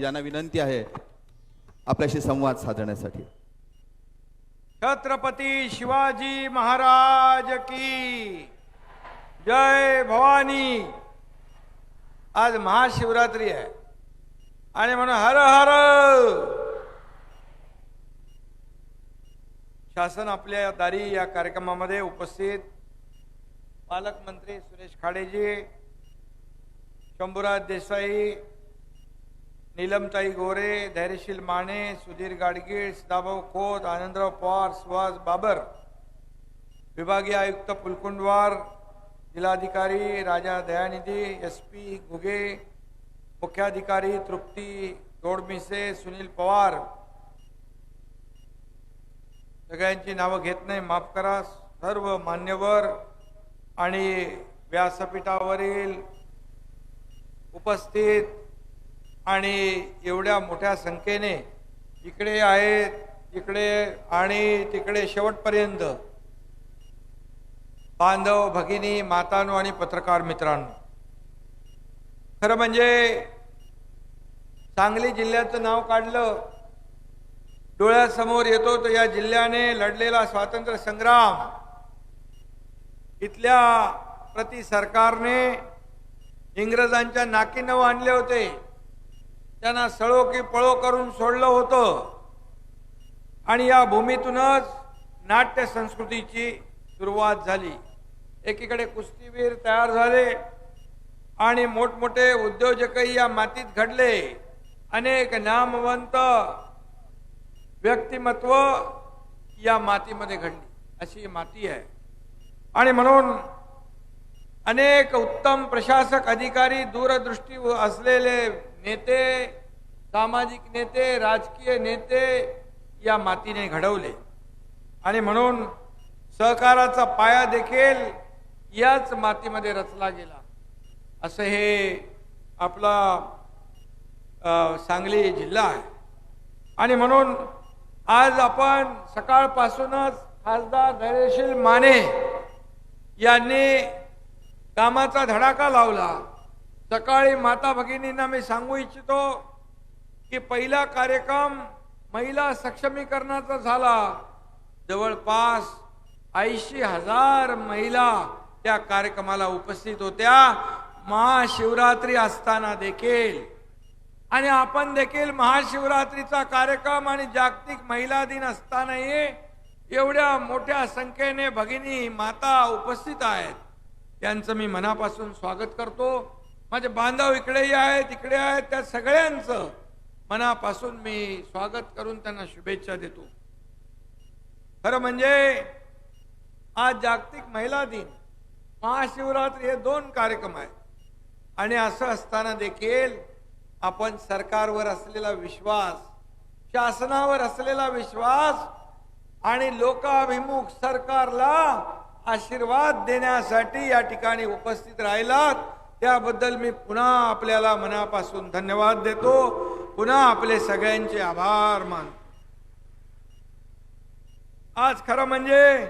यांना विनंती आहे आपल्याशी संवाद साधण्यासाठी. छत्रपती शिवाजी महाराज की जय भवानी. आज महाशिवरात्री आहे. आणि म्हणून हर हर शासन आपल्या दारी या कार्यक्रमामध्ये उपस्थित पालकमंत्री सुरेश खाडेजी शंभूराज देसाई नीलमताई गोरे धैर्यशील माने सुधीर गाडगीळ सदाभाऊ खोत आनंदराव पवार सुहास बाबर विभागीय आयुक्त पुलकुंडवार जिल्हाधिकारी राजा दयानिधी एस पी घुगे मुख्याधिकारी तृप्ती दोडमिसे सुनील पवार. सगळ्यांची नावं घेत नाही माफ करा. सर्व मान्यवर आणि व्यासपीठावरील उपस्थित आणि एवढ्या मोठ्या संख्येने इकडे आहेत इकडे आणि तिकडे शेवटपर्यंत. बांधव भगिनी मातानो आणि पत्रकार मित्रांनो. खरं म्हणजे सांगली जिल्ह्याचं नाव काढलं डोळ्यासमोर येतो तर या जिल्ह्याने लढलेला स्वातंत्र्य संग्राम. इथल्या प्रति सरकारने इंग्रजांच्या नाकीनं आणले होते. त्यांना सळो की पळो करून सोडलं होतं. आणि या भूमीतूनच नाट्य संस्कृतीची सुरुवात झाली. एकीकडे कुस्तीवीर तयार झाले आणि मोठमोठे उद्योजकही या मातीत घडले. अनेक नामवंत व्यक्तिमत्व या मातीमध्ये घडली. अशी माती आहे. आणि म्हणून अनेक उत्तम प्रशासक अधिकारी दूरदृष्टी असलेले नेते सामाजिक नेते राजकीय नेते या मातीने घडवले. आणि म्हणून सहकाराचा पाया देखील याच मातीमध्ये रचला गेला. असं हे आपला सांगली जिल्हा आहे. आणि म्हणून आज आपण सकाळपासूनच खासदार धैर्यशील माने यांनी कामाचा धडाका लावला. सकाळी माता भगिनींना मी सांगू इच्छितो की पहिला कार्यक्रम महिला सक्षमीकरणाचा झाला. जवळपास ऐंशी हजार महिला त्या कार्यक्रमाला उपस्थित होत्या. महाशिवरात्री असताना देखील. आणि आपण देखील महाशिवरात्रीचा कार्यक्रम आणि जागतिक महिला दिन असतानाही एवढ्या मोठ्या संख्येने भगिनी माता उपस्थित आहेत. त्यांचं मी मनापासून स्वागत करतो. माझे बांधव इकडेही आहेत इकडे आहेत त्या सगळ्यांचं मनापासून मी स्वागत करून त्यांना शुभेच्छा देतो. खरं म्हणजे आज जागतिक महिला दिन महाशिवरात्री हे दोन कार्यक्रम आहेत. आणि असं असताना देखील आपण सरकारवर असलेला विश्वास शासनावर असलेला विश्वास आणि लोकाभिमुख सरकारला आशीर्वाद देण्यासाठी या ठिकाणी उपस्थित राहिलात. त्याबद्दल मी पुन्हा आपल्याला मनापासून धन्यवाद देतो. पुन्हा आपले सगळ्यांचे आभार मानतो. आज खरं म्हणजे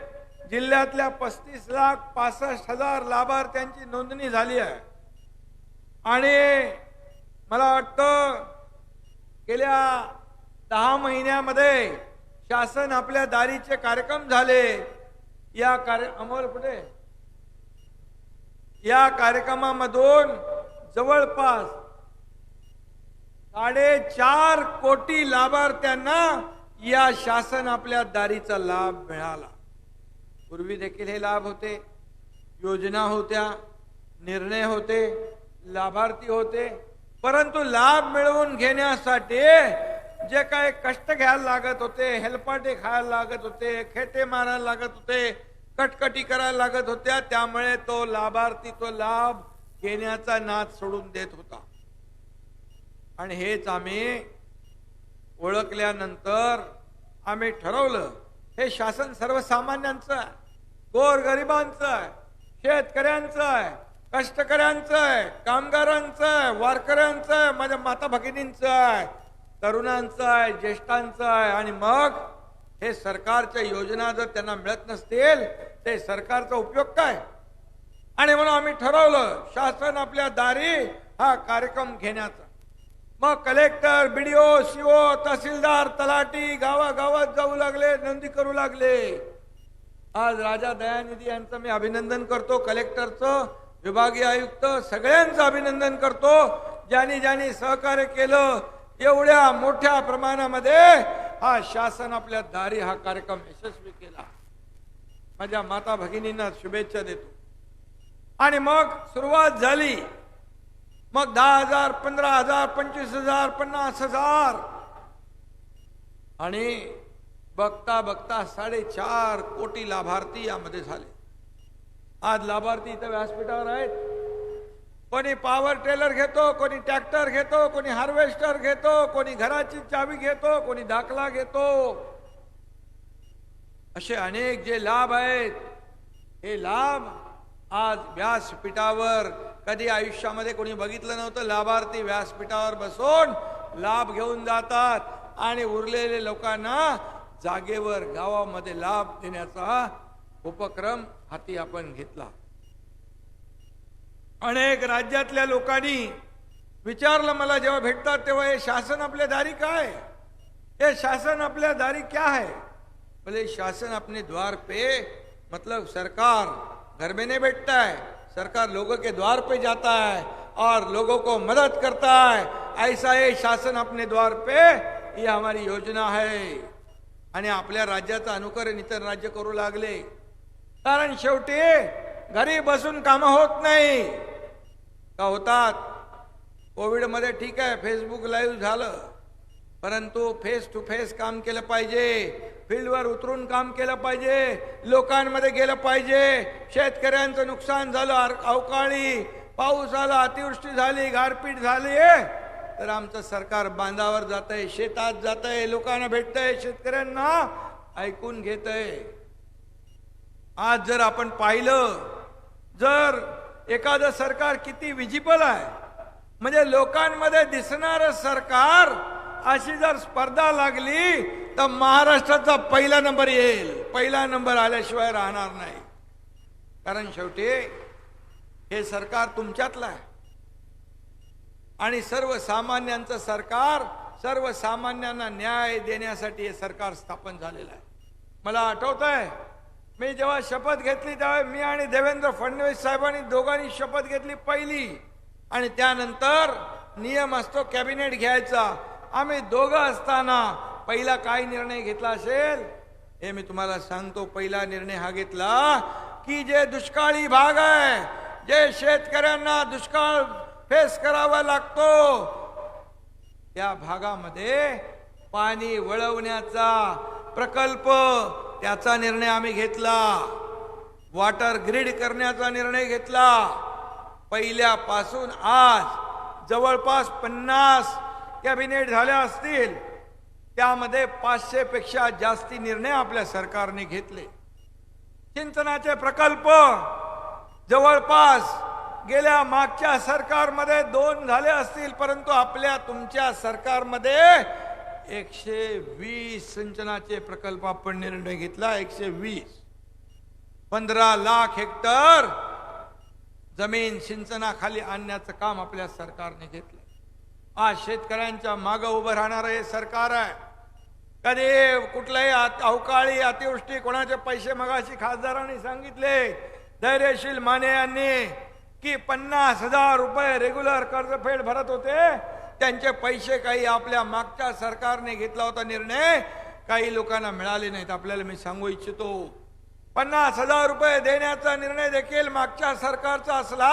जिल्ह्यातल्या पस्तीस लाख पासष्ट हजार लाभार्थ्यांची नोंदणी झाली आहे. आणि मला वाटतं गेल्या दहा महिन्यामध्ये शासन आपल्या दारीचे कार्यक्रम झाले. या कार्य अमोल कुठे? या कार्यक्रमामधून जवळपास साडेचार कोटी लाभार्थ्यांना या शासन आपल्या दारीचा लाभ मिळाला. पूर्वी देखील हे लाभ होते योजना होत्या निर्णय होते लाभार्थी होते परंतु लाभ मिळवून घेण्यासाठी जे काय कष्ट घ्यायला लागत होते हेलपाटे खायला लागत होते खेटे मारायला लागत होते कटकटी करायला लागत होत्या त्यामुळे तो लाभार्थी तो लाभ घेण्याचा नाद सोडून देत होता. आणि हेच आम्ही ओळखल्यानंतर आम्ही ठरवलं हे शासन सर्वसामान्यांचं आहे गोर गरिबांचं आहे शेतकऱ्यांचं आहे कष्टकऱ्यांचं आहे कामगारांचं आहे वारकऱ्यांचं आहे माझ्या माता भगिनींचं आहे तरुणांचं आहे ज्येष्ठांचं आहे आणि मग हे सरकारच्या योजना जर त्यांना मिळत नसतील ते सरकारचा उपयोग काय? आणि म्हणून आम्ही ठरवलं शासन आपल्या दारी हा कार्यक्रम घेण्याचा. मग कलेक्टर बीडीओ सीओ तहसीलदार तलाटी गावागावात जाऊ लागले नोंदी करू लागले. आज राजा दयानिधी यांचं मी अभिनंदन करतो कलेक्टरचं विभागीय आयुक्त सगळ्यांचं अभिनंदन करतो. ज्यांनी ज्यांनी सहकार्य केलं एवढ्या मोठ्या प्रमाणामध्ये हा शासन आपल्या दारी हा कार्यक्रम यशस्वी केला. माझ्या माता भगिनींना शुभेच्छा देतो. आणि मग सुरुवात झाली. मग दहा हजार पंधरा हजार पंचवीस हजार पन्नास हजार. आणि बघता बघता साडेचार कोटी लाभार्थी यामध्ये झाले. आज लाभार्थी इथं व्यासपीठावर आहेत. कोणी पॉवर टेलर घेतो कोणी ट्रॅक्टर घेतो कोणी हार्वेस्टर घेतो कोणी घराची चावी घेतो कोणी दाखला घेतो. असे अनेक जे लाभ आहेत हे लाभ आज व्यासपीठावर कधी आयुष्यामध्ये कोणी बघितलं नव्हतं लाभार्थी व्यासपीठावर बसून लाभ घेऊन जातात आणि उरलेले लोकांना जागेवर गावामध्ये लाभ देण्याचा उपक्रम हाती आपण घेतला. अनेक राज्यातल्या लोकांनी विचारलं मला जेव्हा भेटतात तेव्हा हे शासन आपल्या दारी काय हे शासन आपल्या दारी क्या है बोले शासन अपने द्वार पे मतलब सरकार घर में नहीं बैठता है सरकार लोगों के द्वार पे जाता है और लोगों को मदद करता है। ऐसा ये शासन अपने द्वार पे ये हमारी योजना है। आणि आपल्या राज्याचं अनुकरण इतर राज्य करू लागले. कारण शेवटी घरी बसून कामं होत नाही. का होतात? कोविडमध्ये ठीक आहे फेसबुक लाईव्ह झालं. परंतु फेस टू फेस काम केलं पाहिजे. फील्डवर उतरून काम केलं पाहिजे. लोकांमध्ये गेलं पाहिजे. शेतकऱ्यांचं नुकसान झालं अवकाळी. पाऊस आला अतिवृष्टी झाली गारपीट झाली तर आमचं सरकार बांधावर जात आहे शेतात जात आहे लोकांना भेटतंय शेतकऱ्यांना ऐकून घेत आहे आज जर आपण पाहिलं जर एखादं सरकार किती विजिबल आहे म्हणजे लोकांमध्ये दिसणारं सरकार अशी जर स्पर्धा लागली तर महाराष्ट्राचा पहिला नंबर येईल. पहिला नंबर आल्याशिवाय राहणार नाही. कारण शेवटी हे सरकार तुमच्यातलं आहे. आणि सर्वसामान्यांचं सरकार सर्वसामान्यांना न्याय देण्यासाठी हे सरकार स्थापन झालेलं आहे. मला आठवत आहे मी जेव्हा शपथ घेतली तेव्हा मी आणि देवेंद्र फडणवीस साहेबांनी दोघांनी शपथ घेतली पहिली. आणि त्यानंतर नियम असतो कॅबिनेट घ्यायचा. आम्ही दोघं असताना पहिला काय निर्णय घेतला असेल? हे मी तुम्हाला सांगतो पहिला निर्णय हा घेतला की जे दुष्काळी भाग आहे जे शेतकऱ्यांना दुष्काळ फेस करावा लागतो त्या भागामध्ये पाणी वळवण्याचा प्रकल्प त्याचा निर्णय आम्ही घेतला. वॉटर ग्रीड करण्याचा निर्णय घेतला. पहिल्यापासून आज जवळपास पन्नास कॅबिनेट झाल्या असतील. त्यामध्ये पाचशे पेक्षा जास्ती निर्णय आपल्या सरकारने घेतले. सिंचनाचे प्रकल्प जवळपास गेल्या मागच्या सरकारमध्ये दोन झाले असतील परंतु आपल्या तुमच्या सरकारमध्ये एकशे वीस सिंचनाचे प्रकल्प आपण निर्णय घेतला एकशे वीस. पंधरा लाख हेक्टर जमीन सिंचनाखाली आणण्याचं काम आपल्या सरकारने घेतलं आज शेतकऱ्यांच्या मागं उभं राहणारं हे सरकार आहे. कधी कुठलाही अवकाळी अतिवृष्टी कोणाचे पैसे मगाशी खासदारांनी सांगितले? धैर्यशील माने यांनी की पन्नास हजार रुपये रेग्युलर कर्जफेड भरत होते. त्यांचे पैसे काही आपल्या मागच्या सरकारने घेतला होता निर्णय काही लोकांना मिळाले नाहीत. आपल्याला मी सांगू इच्छितो. पन्नास हजार रुपये देण्याचा निर्णय देखील मागच्या सरकारचा असला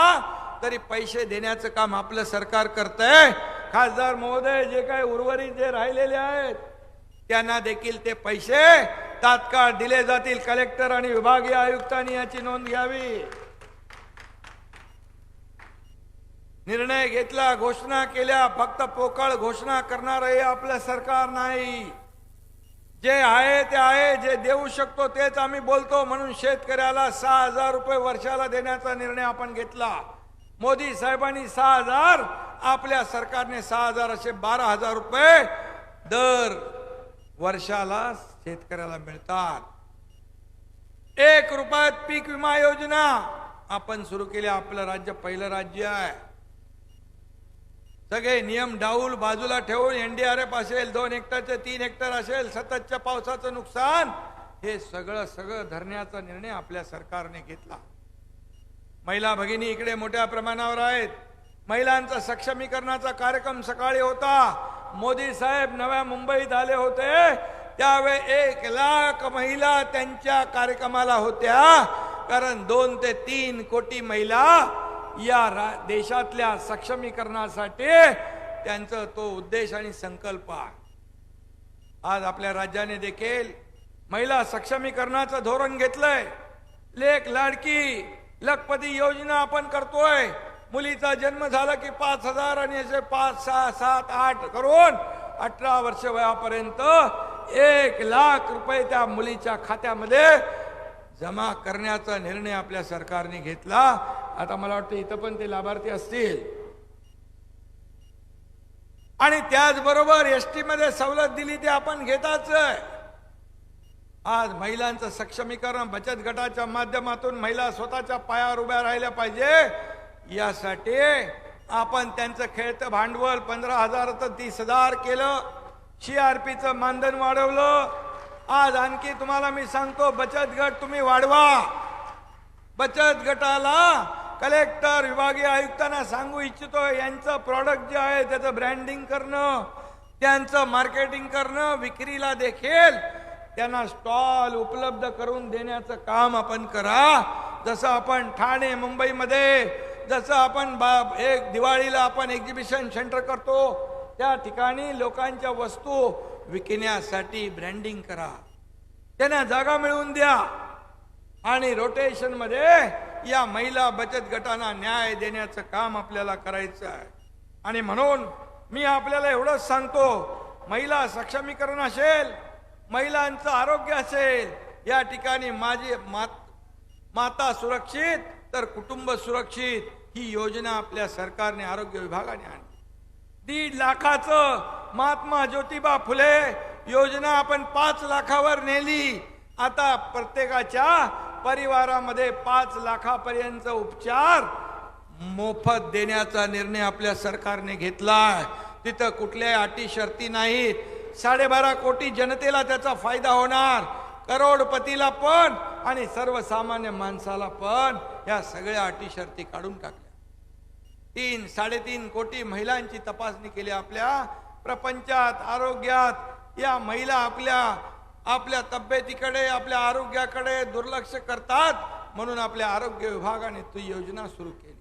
तरी पैसे देण्याचं काम आपलं सरकार करतंय. खासदार महोदय जे काही उर्वरित जे राहिलेले आहेत त्यांना देखील ते पैसे तात्काळ दिले जातील. कलेक्टर आणि विभागीय आयुक्तांनी याची नोंद घ्यावी. निर्णय घेतला घोषणा केल्या फक्त पोकळ घोषणा करणार हे आपलं सरकार नाही. जे आहे ते आहे जे देऊ शकतो तेच आम्ही बोलतो म्हणून शेतकऱ्याला सहा हजार रुपये वर्षाला देण्याचा निर्णय आपण घेतला. मोदी साहेबांनी सहा हजार आपल्या सरकारने सहा हजार असे बारा हजार रुपये दर वर्षाला शेतकऱ्याला मिळतात. एक रुपयात पीक विमा योजना आपण सुरू केली आपलं राज्य पहिलं राज्य आहे. सगळे नियम डाऊल बाजूला ठेवून एनडीआरएफ असेल दोन हेक्टरचे तीन हेक्टर असेल सततच्या पावसाचं नुकसान हे सगळं सगळं धरण्याचा निर्णय आपल्या सरकारने घेतला. महिला भगिनी इकडे मोठ्या प्रमाणावर आहेत. महिलांचा सक्षमीकरणाचा कार्यक्रम सकाळी होता. मोदी साहेब नव्या मुंबईत आले होते. त्यावेळी एक लाख महिला त्यांच्या कार्यक्रमाला होत्या. कारण दोन ते तीन कोटी महिला या रा- देशातल्या सक्षमीकरणासाठी त्यांचा तो उद्देश आणि संकल्प आहे. आज आपल्या राज्याने देखील महिला सक्षमीकरणाचं धोरण घेतलंय. लेख लाडकी लखपती योजना आपण करतोय. मुलीचा जन्म झाला की पाच हजार आणि असे पाच सहा सात आठ करून अठरा वर्ष वयापर्यंत एक लाख रुपये त्या मुलीच्या खात्यामध्ये जमा करण्याचा निर्णय आपल्या सरकारने घेतला. आता मला वाटतं इथं पण ते लाभार्थी असतील. आणि त्याचबरोबर एस टी मध्ये सवलत दिली ते आपण घेताच आज महिलांचं सक्षमीकरण बचत गटाच्या माध्यमातून महिला स्वतःच्या पायावर उभ्या राहिल्या पाहिजे. यासाठी आपण त्यांचं खेळतं भांडवल पंधरा हजार तर तीस हजार केलं. सीआरपीचं मानधन वाढवलं. आज आणखी तुम्हाला मी सांगतो बचत गट तुम्ही वाढवा. बचत गटाला कलेक्टर विभागीय आयुक्तांना सांगू इच्छितो यांचं प्रॉडक्ट जे आहे त्याचं ब्रँडिंग करणं त्यांचं मार्केटिंग करणं विक्रीला देखील त्यांना स्टॉल उपलब्ध करून देण्याचं काम आपण करा. जसं आपण ठाणे मुंबईमध्ये जसं आपण बा एक दिवाळीला आपण एक्झिबिशन सेंटर करतो त्या ठिकाणी लोकांच्या वस्तू विकण्यासाठी ब्रँडिंग करा. त्यांना जागा मिळवून द्या. आणि रोटेशनमध्ये या महिला बचत गटांना न्याय देण्याचं काम आपल्याला करायचं आहे. आणि म्हणून मी आपल्याला एवढंच सांगतो महिला सक्षमीकरण असेल महिलांचं आरोग्य असेल या ठिकाणी माझी मात माता सुरक्षित तर कुटुंब सुरक्षित ही योजना आपल्या सरकारने आरोग्य विभागाने आणली. दीड लाखाचं महात्मा ज्योतिबा फुले योजना आपण पाच लाखावर नेली. आता प्रत्येकाच्या परिवारामध्ये पाच लाखापर्यंत उपचार मोफत देण्याचा निर्णय आपल्या सरकारने घेतला. तिथं कुठल्याही अटी शर्ती नाहीत. साडेबारा कोटी जनतेला त्याचा फायदा होणार. करोडपतीला पण आणि सर्वसामान्य माणसाला पण या सगळ्या अटी शर्ती काढून टाक तीन साडेतीन कोटी महिलांची तपासणी केली आपल्या प्रपंचात आरोग्यात. या महिला आपल्या आपल्या तब्येतीकडे आपल्या आरोग्याकडे दुर्लक्ष करतात म्हणून आपल्या आरोग्य विभागाने ती योजना सुरू केली.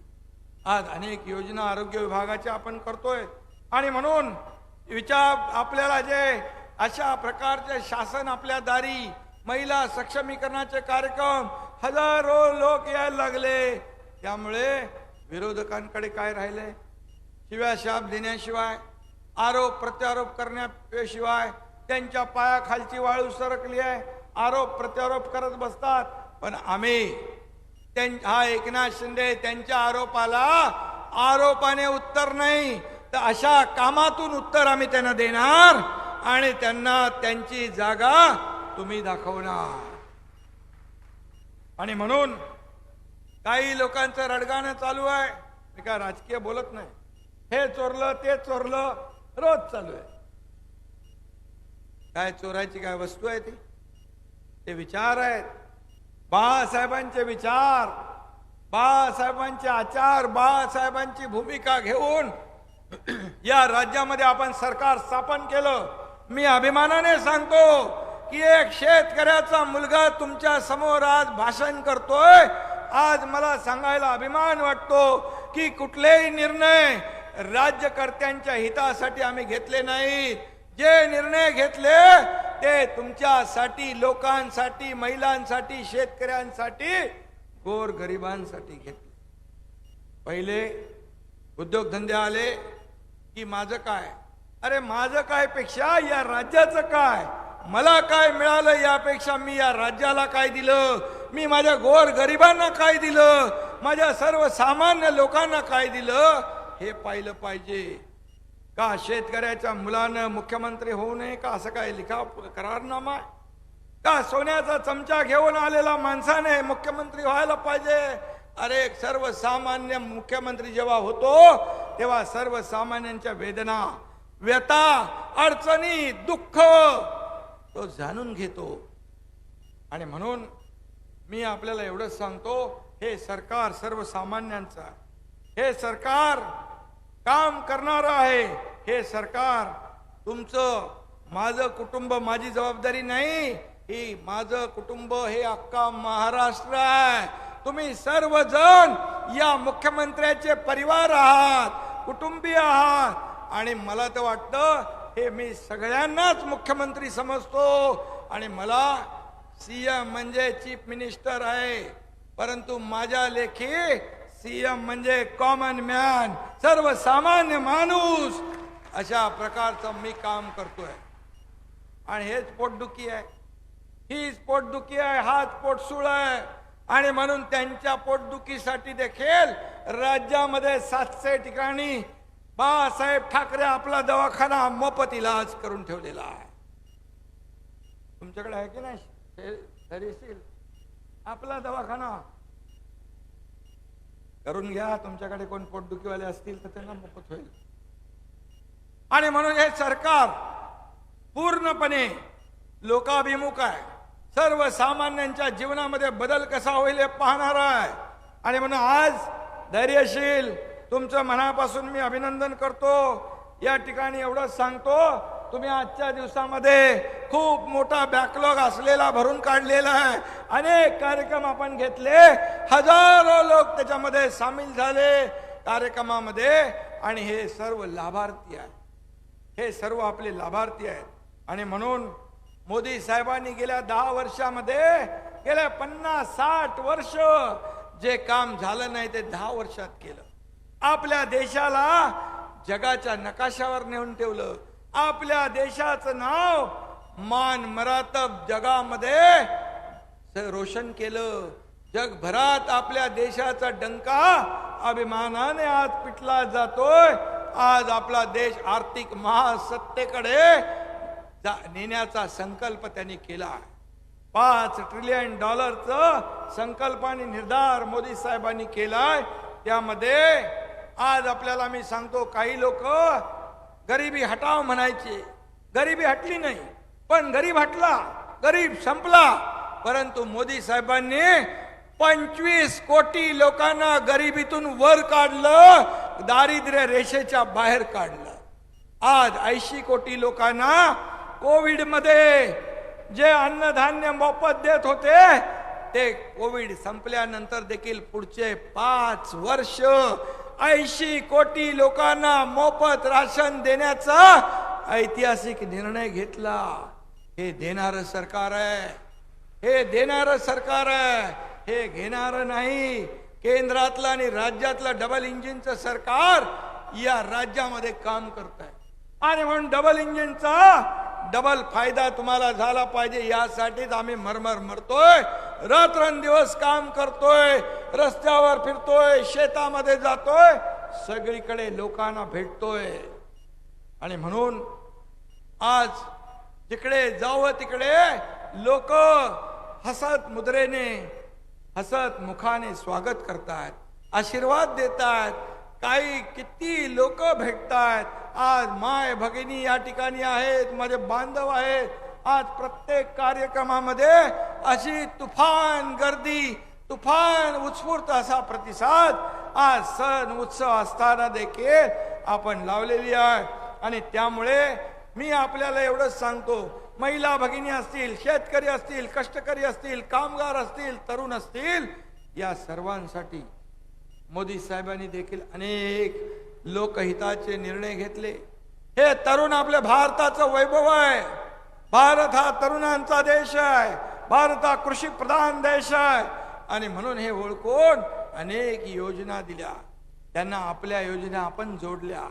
आज अनेक योजना आरोग्य विभागाच्या आपण करतोय. आणि म्हणून विचार आपल्याला जे अशा प्रकारचे शासन आपल्या दारी महिला सक्षमीकरणाचे कार्यक्रम हजारो लोक यायला लागले. त्यामुळे विरोधकांकडे काय राहिले शिव्या शाप देण्याशिवाय आरोप प्रत्यारोप करण्याशिवाय त्यांच्या पायाखालची वाळू सरकली आहे. आरोप प्रत्यारोप करत बसतात. पण आम्ही हा एकनाथ शिंदे त्यांच्या आरोपाला आरोपाने उत्तर नाही. तर अशा कामातून उत्तर आम्ही त्यांना देणार आणि त्यांना त्यांची जागा तुम्ही दाखवणार. आणि म्हणून काही लोकांचं रडगाणं चालू आहे. मी काय राजकीय बोलत नाही. हे चोरलं ते चोरलं रोज चालू आहे. काय चोरायची काय वस्तू आहे ती? ते विचार आहेत. बाळासाहेबांचे विचार बाळासाहेबांचे आचार बाळासाहेबांची भूमिका घेऊन या राज्यामध्ये आपण सरकार स्थापन केलं. मी अभिमानाने सांगतो की एक शेतकऱ्याचा मुलगा तुमच्यासमोर आज भाषण करतोय. आज मला सांगायला अभिमान वाटतो की कुठलेही निर्णय राज्यकर्त्यांच्या हितासाठी आम्ही घेतले नाहीत जे निर्णय घेतले ते तुमच्यासाठी लोकांसाठी महिलांसाठी शेतकऱ्यांसाठी गोर गरिबांसाठी घेतले. पहिले उद्योगधंदे आले की माझं काय? अरे माझं काय पेक्षा या राज्याचं काय? मला काय मिळालं यापेक्षा मी या राज्याला काय दिलं? मी माझ्या गोर गरिबांना काय दिलं? माझ्या सर्वसामान्य लोकांना काय दिलं? हे पाहिलं पाहिजे. का शेतकऱ्याच्या मुलानं मुख्यमंत्री होऊ नये? का असं काय लिखा करारनामा आहे? का सोन्याचा चमचा घेऊन आलेला माणसाने मुख्यमंत्री व्हायला पाहिजे? अरे सर्वसामान्य मुख्यमंत्री जेव्हा होतो तेव्हा सर्वसामान्यांच्या वेदना व्यथा अडचणी दुःख तो जाणून घेतो. आणि म्हणून मी आपल्याला एवढंच सांगतो हे सरकार सर्वसामान्यांचं आहे. हे सरकार काम करणार आहे. हे सरकार तुमचं माझं कुटुंब माझी जबाबदारी नाही. ही माझं कुटुंब हे अख्खा महाराष्ट्र आहे. तुम्ही सर्वजण या मुख्यमंत्र्याचे परिवार आहात कुटुंबीय आहात. आणि मला तर वाटतं हे मी सगळ्यांनाच मुख्यमंत्री समजतो. आणि मला सीएम म्हणजे चीफ मिनिस्टर आहे परंतु माझ्या लेखी सीएम म्हणजे कॉमन मॅन सर्वसामान्य माणूस अशा प्रकारचं मी काम करतोय. आणि हेच पोटदुखी आहे. हीच पोटदुखी आहे हाच पोटसूळ आहे. आणि म्हणून त्यांच्या पोटदुखीसाठी देखील राज्यामध्ये सातशे ठिकाणी बाळासाहेब ठाकरे आपला दवाखाना मोफत इलाज करून ठेवलेला आहे. तुमच्याकडे आहे की नाही? हे आपला दवाखाना. करून घ्या तुमच्याकडे कोण पोटदुखीवाले असतील तर त्यांना मोफत होईल. आणि म्हणून हे सरकार पूर्णपणे लोकाभिमुख आहे. सर्वसामान्यांच्या जीवनामध्ये बदल कसा होईल हे पाहणार आहे. आणि म्हणून आज धैर्यशील तुमचं मनापासून मी अभिनंदन करतो. या ठिकाणी एवढंच सांगतो. तुम्ही आजच्या दिवसामध्ये खूप मोठा बॅकलॉग असलेला भरून काढलेला आहे. अनेक कार्यक्रम आपण घेतले. हजारो लोक त्याच्यामध्ये सामील झाले कार्यक्रमामध्ये. आणि हे सर्व लाभार्थी आहेत. हे सर्व आपले लाभार्थी आहेत. आणि म्हणून मोदी साहेबांनी गेल्या दहा वर्षामध्ये गेल्या पन्नास साठ वर्ष जे काम झालं नाही ते दहा वर्षात केलं. आपल्या देशाला जगाच्या नकाशावर नेऊन ठेवलं. आपल्या देशाचं नाव मान मरातब जगामध्ये रोशन केलं. जगभरात आपल्या देशाचा डंका अभिमानाने आज पिटला जातोय. आज आपला देश आर्थिक महासत्तेकडे जा- नेण्याचा संकल्प त्यांनी केला पाच ट्रिलियन डॉलरचं संकल्प आणि निर्धार मोदी साहेबांनी केलाय. त्यामध्ये आज आपल्याला मी सांगतो काही लोक गरिबी हटाव म्हणायचे. गरिबी हटली नाही. पण गरीब हटला गरीब संपला. परंतु मोदी साहेबांनी पंचवीस कोटी लोकांना गरिबीतून वर काढलं दारिद्र्य रेषेच्या बाहेर काढलं. आज ऐंशी कोटी लोकांना कोविडमध्ये जे अन्नधान्य मोफत देत होते ते कोविड संपल्यानंतर देखील पुढचे पाच वर्ष ऐंशी कोटी लोकांना मोफत राशन देण्याचा ऐतिहासिक निर्णय घेतला. हे देणार सरकार आहे. हे देणार सरकार आहे. हे घेणार नाही. केंद्रातलं आणि राज्यातलं डबल इंजिनचं सरकार या राज्यामध्ये काम करत आहे आणि म्हणून डबल इंजिनचा डबल फायदा तुम्हाला झाला पाहिजे. यासाठीच आम्ही मरमर मरतोय. रात्रंदिवस काम करतोय. रस्त्यावर फिरतोय. शेतामध्ये जातोय. सगळीकडे लोकांना भेटतोय. आणि म्हणून आज तिकडे जावं तिकडे लोक हसत मुद्रेने हसत मुखाने स्वागत करतात आशीर्वाद देतात. काही किती लोक भेटतात. आज माय भगिनी या ठिकाणी आहेत माझे बांधव आहेत. आज प्रत्येक कार्यक्रमामध्ये अशी तुफान गर्दी तुफान उत्स्फूर्त असा प्रतिसाद आज सण उत्सव असताना देखील आपण लावलेली आहे. आणि त्यामुळे मी आपल्याला एवढंच सांगतो. महिला भगिनी असतील शेतकरी असतील कष्टकरी असतील कामगार असतील तरुण असतील या सर्वांसाठी मोदी साहेबांनी देखील अनेक लोकहिताचे निर्णय घेतले. हे तरुण आपल्या भारताचं वैभव आहे. भारत हा तरुणांचा देश आहे. भारत हा कृषी प्रधान देश आहे. आणि म्हणून हे ओळखून अनेक योजना दिल्या. त्यांना आपल्या योजना आपण जोडल्या.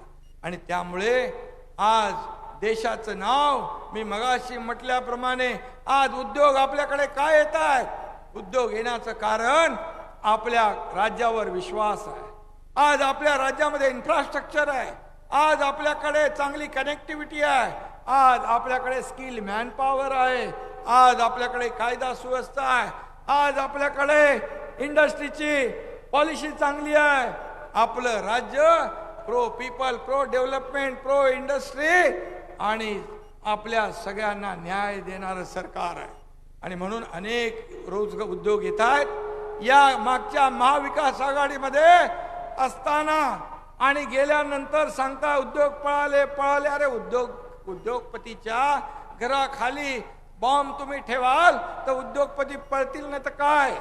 आणि त्यामुळे आज देशाचं नाव मी मगाशी म्हटल्याप्रमाणे आज उद्योग आपल्याकडे काय येत आहेत उद्योग येण्याचं कारण आपल्या राज्यावर विश्वास आहे. आज आपल्या राज्यामध्ये इन्फ्रास्ट्रक्चर आहे. आज आपल्याकडे चांगली कनेक्टिव्हिटी आहे. आज आपल्याकडे स्किल मॅनपॉवर आहे. आज आपल्याकडे कायदा सुव्यवस्था आहे. आज आपल्याकडे इंडस्ट्रीची पॉलिसी चांगली आहे. आपलं राज्य pro people pro development pro industry आणि आपल्या सगळ्यांना न्याय देणारं सरकार आहे. आणि म्हणून अनेक रोजगार उद्योग येत आहेत या मागच्या महाविकास आघाडीमध्ये असताना आणि गेल्यानंतर सांगता उद्योग पळाले पळाले. अरे उद्योग उद्योगपतीच्या घराखाली बॉम्ब तुम्ही ठेवाल तर उद्योगपती पळतील नाही तर काय?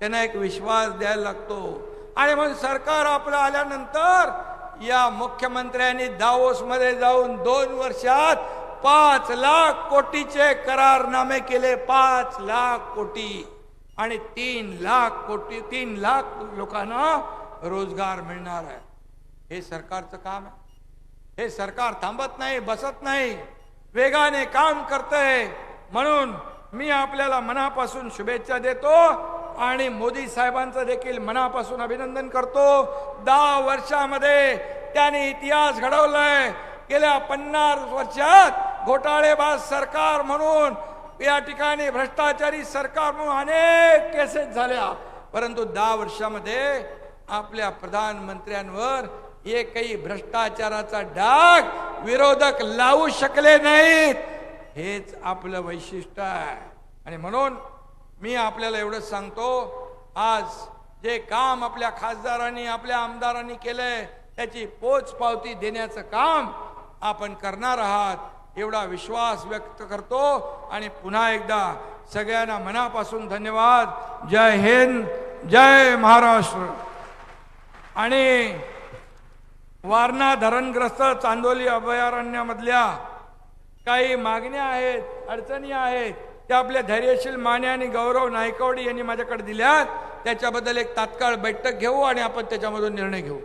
त्यांना एक विश्वास द्यायला लागतो. आणि मग सरकार आपलं आल्यानंतर या मुख्यमंत्र्यांनी दावोसमध्ये जाऊन दोन वर्षात पाच लाख कोटीचे करारनामे केले. पाच लाख कोटी आणि तीन लाख कोटी तीन लाख लोकांना रोजगार मिळणार आहे. हे सरकारचं काम आहे. हे सरकार थांबत नाही बसत नाही वेगाने काम करतंय. म्हणून मी आपल्याला मनापासून शुभेच्छा देतो. आणि मोदी साहेबांचं देखील मनापासून अभिनंदन करतो. दहा वर्षामध्ये त्यांनी इतिहास घडवलाय. गेल्या पन्नास वर्षात घोटाळेबाज सरकार म्हणून या ठिकाणी भ्रष्टाचारी सरकार म्हणून अनेक केसेस झाल्या. परंतु दहा वर्षामध्ये आपल्या प्रधानमंत्र्यांवर एकही भ्रष्टाचाराचा डाग विरोधक लावू शकले नाहीत. हेच आपलं वैशिष्ट्य आहे. आणि म्हणून मी आपल्याला एवढंच सांगतो आज जे काम आपल्या खासदारांनी आपल्या आमदारांनी केलंय त्याची पोच पावती देण्याचं काम आपण करणार आहात एवढा विश्वास व्यक्त करतो. आणि पुन्हा एकदा सगळ्यांना मनापासून धन्यवाद. जय हिंद जय महाराष्ट्र. आणि वारणा धरणग्रस्त चांदोली अभयारण्यामधल्या काही मागण्या आहेत अडचणी आहेत त्या आपल्या धैर्यशील माने आणि गौरव नायकवडी यांनी माझ्याकडे दिल्यात. त्याच्याबद्दल एक तात्काळ बैठक घेऊ आणि आपण त्याच्यामधून निर्णय घेऊ.